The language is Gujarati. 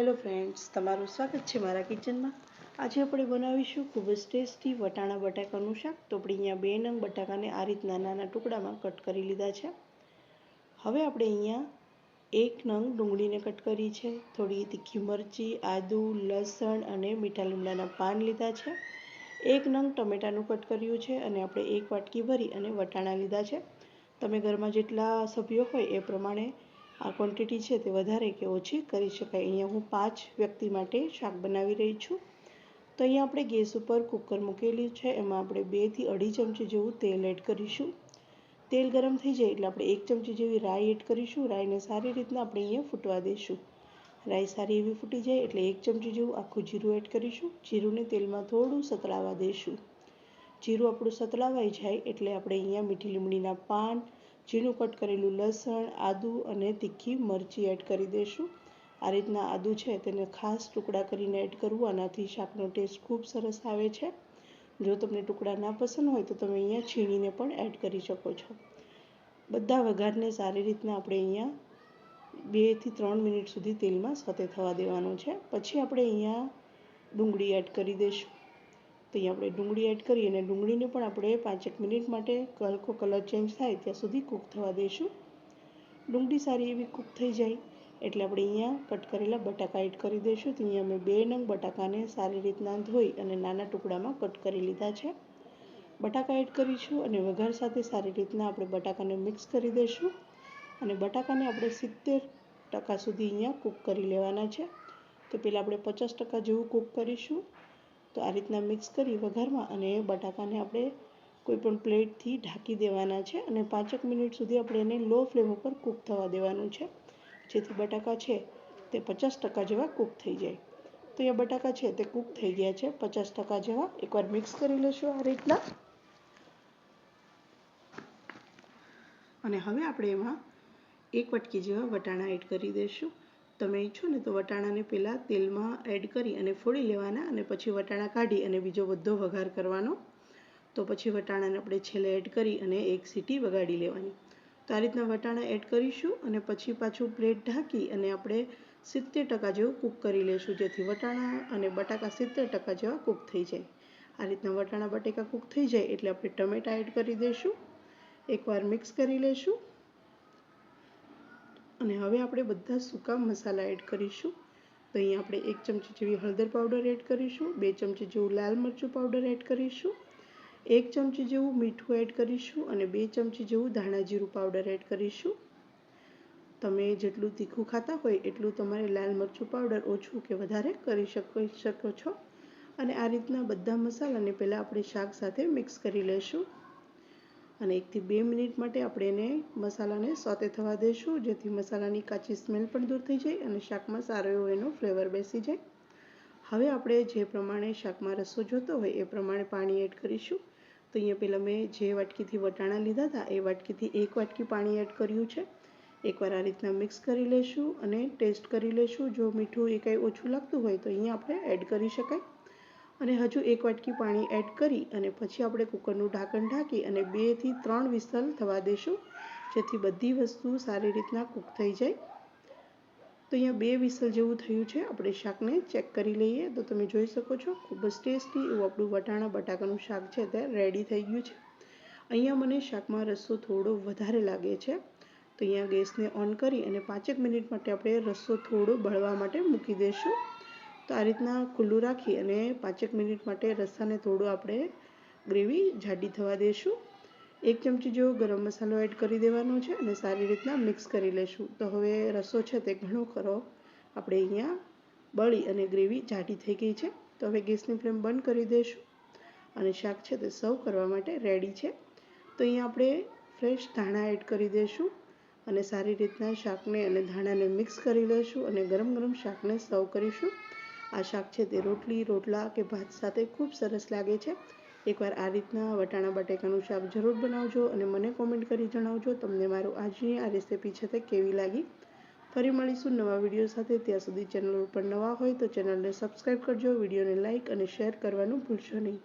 હેલો ફ્રેન્ડ્સ તમારું સ્વાગત છે મારા કિચનમાં આજે આપણે બનાવીશું ખૂબ જ ટેસ્ટી વટાણા બટાકાનું શાક. તો આપણે અહીંયા બે નંગ બટાકાને આ રીતના નાના ટુકડામાં કટ કરી લીધા છે. હવે આપણે અહીંયા એક નંગ ડુંગળીને કટ કરી છે. થોડી તીખી મરચી, આદુ, લસણ અને મીઠા લીમડાના પાન લીધા છે. એક નંગ ટમેટાનું કટ કર્યું છે અને આપણે એક વાટકી ભરી અને વટાણા લીધા છે. તમે ઘરમાં જેટલા સભ્યો હોય એ પ્રમાણે આ ક્વોન્ટિટી છે તે વધારે કે ઓછી કરી શકાય. અહીંયા હું પાંચ વ્યક્તિ માટે શાક બનાવી રહી છું. તો અહીંયા આપણે ગેસ ઉપર કુકર મૂકેલું છે. એમાં આપણે બેથી અઢી ચમચી જેવું તેલ એડ કરીશું. તેલ ગરમ થઈ જાય એટલે આપણે એક ચમચી જેવી રાઈ એડ કરીશું. રાઈને સારી રીતના આપણે અહીંયા ફૂટવા દઈશું રાઈ સારી એવી ફૂટી જાય એટલે એક ચમચી જેવું આખું જીરું એડ કરીશું. જીરુંને તેલમાં થોડું સતળાવા દઈશું જીરું આપણું સતળાવાઈ જાય એટલે આપણે અહીંયા મીઠી લીમડીના પાન ઝીણું કટ કરેલું લસણ, આદું અને તીખી મરચી એડ કરી દઈશું આ રીતના આદું છે તેને ખાસ ટુકડા કરીને એડ કરવું. આનાથી શાકનો ટેસ્ટ ખૂબ સરસ આવે છે. જો તમને ટુકડા ના પસંદ હોય તો તમે અહીંયા છીણીને પણ એડ કરી શકો છો. બધા વઘારને સારી રીતના આપણે અહીંયા બેથી ત્રણ મિનિટ સુધી તેલમાં સતે થવા દેવાનું છે. પછી આપણે અહીંયા ડુંગળી એડ કરી દઈશું તો અહીં આપણે ડુંગળી એડ કરી અને ડુંગળીને પણ આપણે પાંચેક મિનિટ માટે હલકો કલર ચેન્જ થાય ત્યાં સુધી કૂક થવા દઈશું. ડુંગળી સારી એવી કૂક થઈ જાય એટલે આપણે અહીંયા કટ કરેલા બટાકા એડ કરી દઈશું. તો અહીંયા અમે બે નંગ બટાકાને સારી રીતના ધોઈ અને નાના ટુકડામાં કટ કરી લીધા છે. બટાકા એડ કરીશું અને વઘાર સાથે સારી રીતના આપણે બટાકાને મિક્સ કરી દઈશું. અને બટાકાને આપણે સિત્તેર ટકા સુધી અહીંયા કૂક કરી લેવાના છે. તો પહેલાં આપણે પચાસ ટકા જેવું કૂક કરીશું. તો આ રીતના મિક્સ કરી વઘારમાં અને બટાકાને આપણે કોઈપણ પ્લેટથી ઢાંકી દેવાના છે અને પાંચેક મિનિટ સુધી આપણે એને લો ફ્લેમ ઉપર કૂક થવા દેવાનું છે. જેથી બટાકા છે તે પચાસ ટકા જેવા કૂક થઈ જાય. તો એ બટાકા છે તે કૂક થઈ ગયા છે પચાસ ટકા જેવા. એકવાર મિક્સ કરી લેશું આ રીતના. અને હવે આપણે એમાં એક વટકી જેવા વટાણા એડ કરી દઈશું. તમે ઈચ્છો ને તો વટાણાને પહેલાં તેલમાં એડ કરી અને ફોડી લેવાના અને પછી વટાણા કાઢી અને બીજો બધો વઘાર કરવાનો. તો પછી વટાણાને આપણે છેલ્લે એડ કરી અને એક સીટી વગાડી લેવાની. તો આ રીતના વટાણા એડ કરીશું અને પછી પાછું પ્લેટ ઢાંકી અને આપણે સિત્તેર ટકા જેવું કૂક કરી લઈશું જેથી વટાણા અને બટાકા સિત્તેર ટકા જેવા કૂક થઈ જાય. આ રીતના વટાણા બટેકા કૂક થઈ જાય એટલે આપણે ટમેટા એડ કરી દઈશું એકવાર મિક્સ કરી લઈશું અને હવે આપણે બધા સૂકા મસાલા એડ કરીશું. તો અહીંયા આપણે એક ચમચી જેવી હળદર પાવડર એડ કરીશું, બે ચમચી જેવું લાલ મરચું પાવડર એડ કરીશું, એક ચમચી જેવું મીઠું એડ કરીશું અને બે ચમચી જેવું ધાણા જીરું પાવડર એડ કરીશું. તમે જેટલું તીખું ખાતા હોય એટલું તમારે લાલ મરચું પાવડર ઓછું કે વધારે કરી શકો શકો છો. અને આ રીતના બધા મસાલાને પહેલાં આપણે શાક સાથે મિક્સ કરી લઈશું અને એકથી બે મિનિટ માટે આપણે એને મસાલાને સોતે થવા દઈશું જેથી મસાલાની કાચી સ્મેલ પણ દૂર થઈ જાય અને શાકમાં સારો એવો એનો ફ્લેવર બેસી જાય. હવે આપણે જે પ્રમાણે શાકમાં રસો જોતો હોય એ પ્રમાણે પાણી એડ કરીશું. તો અહીંયા પહેલાં મેં જે વાટકીથી વટાણા લીધા હતા, એ વાટકીથી એક વાટકી પાણી એડ કર્યું છે. એકવાર આ રીતના મિક્સ કરી લઈશું અને ટેસ્ટ કરી લઈશું જો મીઠું એ કાંઈ ઓછું લાગતું હોય તો અહીંયા આપણે એડ કરી શકાય. અને હજુ એક વાટકી પાણી એડ કરી અને પછી આપણે કુકરનું ઢાંકણ ઢાંકી અને બેથી ત્રણ વિસલ થવા દેશું, જેથી બધી વસ્તુ સારી રીતના કૂક થઈ જાય. તો અહીંયા બે વિસલ જેવું થયું છે. આપણે શાકને ચેક કરી લઈએ. તો તમે જોઈ શકો છો, ખૂબ જ ટેસ્ટી એવું આપણું વટાણા બટાકાનું શાક છે. તે રેડી થઈ ગયું છે. અહીંયા મને શાકમાં રસ્સો થોડો વધારે લાગે છે. તો અહીંયા ગેસને ઓન કરી અને પાંચેક મિનિટ માટે આપણે રસ્સો થોડો બળવા માટે મૂકી દઈશું તો આ રીતના ખુલ્લું રાખી અને પાંચેક મિનિટ માટે રસાને થોડું આપણે ગ્રેવી જાડી થવા દઈશું એક ચમચી જેવો ગરમ મસાલો એડ કરી દેવાનો છે અને સારી રીતના મિક્સ કરી લઈશું તો હવે રસો છે તે ઘણો ખરો આપણે અહીંયા બળી અને ગ્રેવી જાડી થઈ ગઈ છે. તો હવે ગેસની ફ્લેમ બંધ કરી દઈશું અને શાક છે તે સર્વ કરવા માટે રેડી છે. તો અહીંયા આપણે ફ્રેશ ધાણા એડ કરી દઈશું અને સારી રીતના શાકને અને ધાણાને મિક્સ કરી લઈશું અને ગરમ ગરમ શાકને સર્વ કરીશું. આ શાક છે તે રોટલી, રોટલા કે ભાત સાથે ખૂબ સરસ લાગે છે. એકવાર આ રીતના વટાણા બટેકાનું શાક જરૂર બનાવજો અને મને કોમેન્ટ કરી જણાવજો તમને મારું આજની આ રેસીપી છે તે કેવી લાગી. ફરી મળીશું નવા વીડિયો સાથે. ત્યાં સુધી ચેનલ ઉપર નવા હોય તો ચેનલને સબસ્ક્રાઈબ કરજો વિડીયોને લાઇક અને શેર કરવાનું ભૂલશો નહીં.